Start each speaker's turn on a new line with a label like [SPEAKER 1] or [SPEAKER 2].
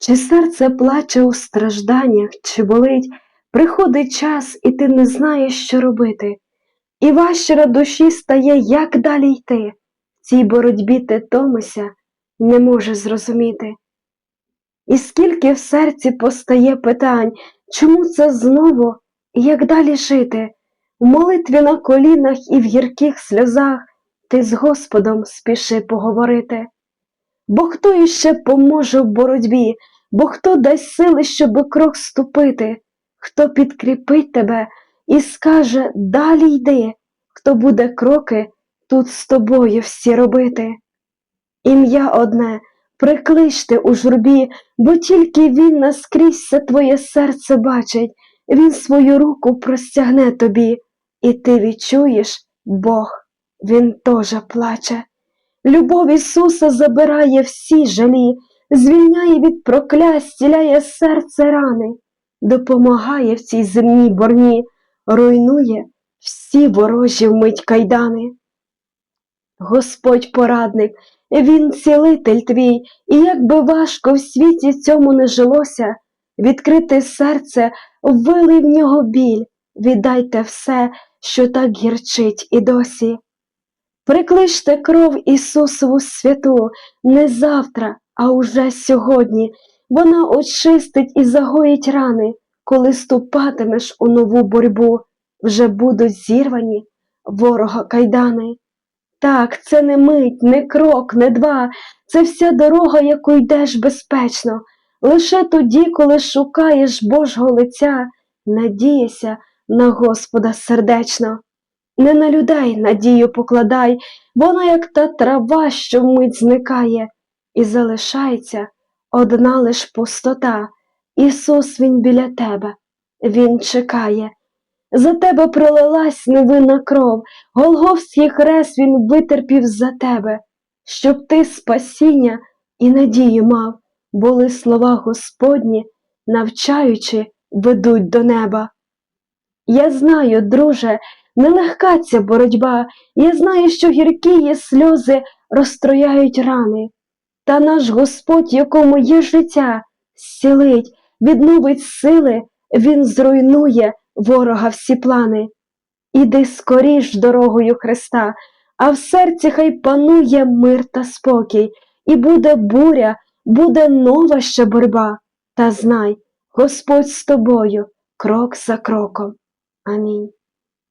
[SPEAKER 1] Чи серце плаче у стражданнях, чи болить, приходить час, і ти не знаєш, що робити, і важче на душі стає, як далі йти. В цій боротьбі ти томишся, не можеш зрозуміти. І скільки в серці постає питань, чому це знову, і як далі жити? В молитві на колінах і в гірких сльозах ти з Господом спіши поговорити. Бо хто іще поможе в боротьбі, бо хто дасть сили, щоби крок ступити, хто підкріпить тебе і скаже далі йди, хто буде кроки тут з тобою всі робити. Ім'я одне прикличте у журбі, бо тільки він наскрізь все твоє серце бачить, він свою руку простягне тобі, і ти відчуєш Бог, він теж плаче. Любов Ісуса забирає всі жалі, звільняє від проклясть, стіляє серце рани, допомагає в цій земній борні, руйнує всі ворожі вмить кайдани. Господь порадник, Він цілитель твій, і як би важко в світі цьому не жилося, відкрите серце, вилий в нього біль, віддайте все, що так гірчить і досі. Прикличте кров Ісусову святу не завтра, а уже сьогодні. Вона очистить і загоїть рани, коли ступатимеш у нову боротьбу, вже будуть зірвані ворога кайдани. Так, це не мить, не крок, не два, це вся дорога, яку йдеш безпечно. Лише тоді, коли шукаєш Божого лиця, надієшся на Господа сердечно. Не на людей надію покладай, вона, як та трава, що вмить зникає, і залишається одна лиш пустота. Ісус Він біля тебе, Він чекає. За тебе пролилась невинна кров, Голговський хрест Він витерпів за тебе, щоб ти спасіння і надію мав, були слова Господні, навчаючи, ведуть до неба. Я знаю, друже, нелегка ця боротьба, я знаю, що гіркі є сльози розстрояють рани. Та наш Господь, якому є життя, зцілить, відновить сили, Він зруйнує ворога всі плани. Іди скоріш дорогою Христа, а в серці хай панує мир та спокій, і буде буря, буде нова ще боротьба. Та знай, Господь з тобою, крок за кроком. Амінь.